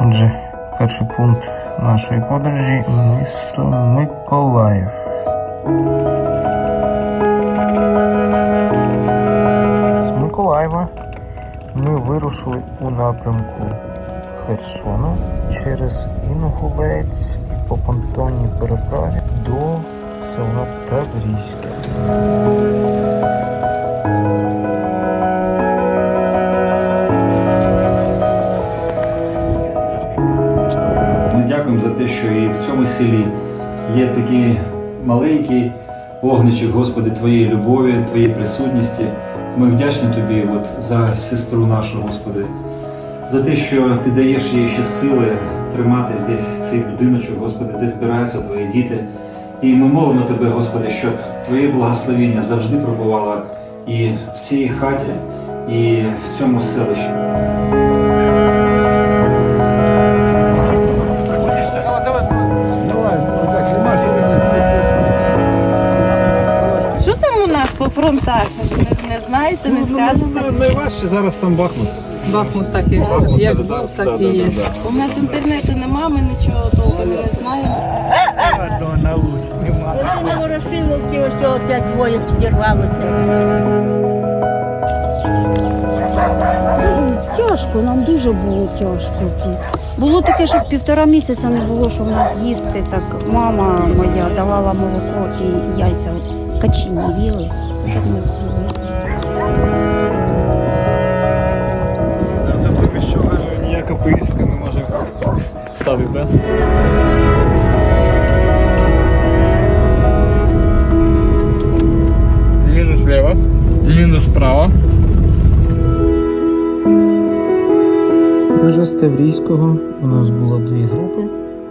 Отже, перший пункт нашої подорожі місто Миколаїв. Вирушили у напрямку Херсону через Інгулець і по понтонній переправі до села Таврійське. Ми дякуємо за те, що і в цьому селі є такий маленький вогничок, Господи, Твоєї любові, Твоєї присутності. Ми вдячні Тобі от, за сестру нашу, Господи, за те, що Ти даєш їй ще сили триматись десь цей будиночок, Господи, де збираються Твої діти. І ми молимо Тебе, Господи, щоб Твоє благословення завжди пробувало і в цій хаті, і в цьому селищі. Що там у нас по фронтах? Не, не знаєте, не скажете? Найважче зараз там Бахмут. Бахмут так і Бахмут, як був, так і є. У нас інтернету нема, ми нічого толком не знаємо. На Ворошиловці ось опять двоє підірвалося. Тяжко, нам дуже було тяжко тут. Було таке, що півтора місяця не було, що в нас їсти. Так мама моя давала молоко і яйця качині їли. Так ми були. Це тобі що ніяка поїздка не може статись, да? Мінус вліво, мінус вправо. Вже з Таврійського у нас було дві групи.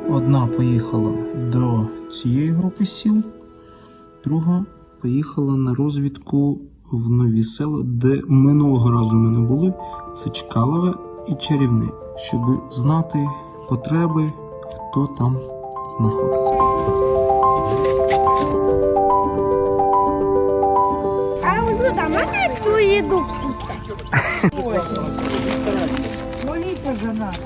Одна поїхала до цієї групи сіл, друга поїхала на розвідку в нові села, де минулого разу ми не були. Це Чкалове і Чарівне, щоб знати потреби, хто там знаходиться. А? Моліться за нас.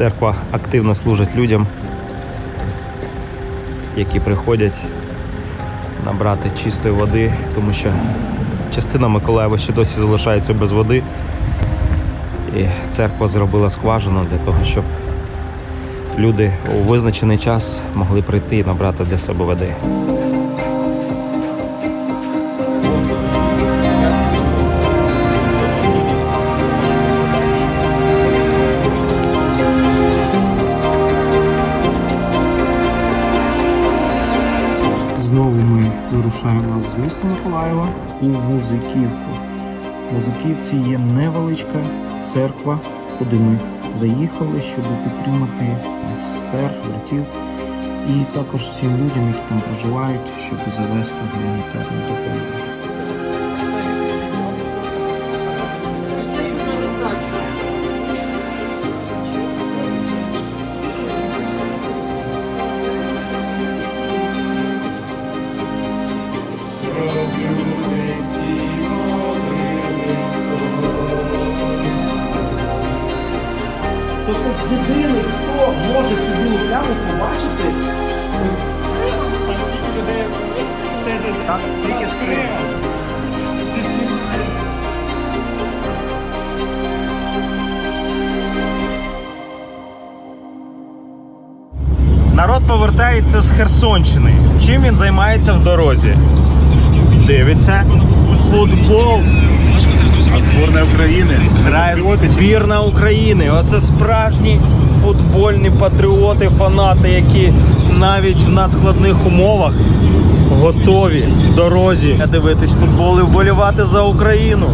Церква активно служить людям, які приходять набрати чистої води, тому що частина Миколаєва ще досі залишається без води. І церква зробила скважину для того, щоб люди у визначений час могли прийти і набрати для себе води. Ми нас з міста Миколаєва у Музиківку. В Музиківці є невеличка церква, куди ми заїхали, щоб підтримати сестер, братів і також всім людям, які там проживають, щоб завести гуманітарну допомогу. Народ повертається з Херсонщини. Чим він займається в дорозі? Дивиться футбол. Зборна України. Грає збірна України. Оце справжні футбольні патріоти, фанати, які навіть в надскладних умовах готові в дорозі дивитись футбол і вболівати за Україну.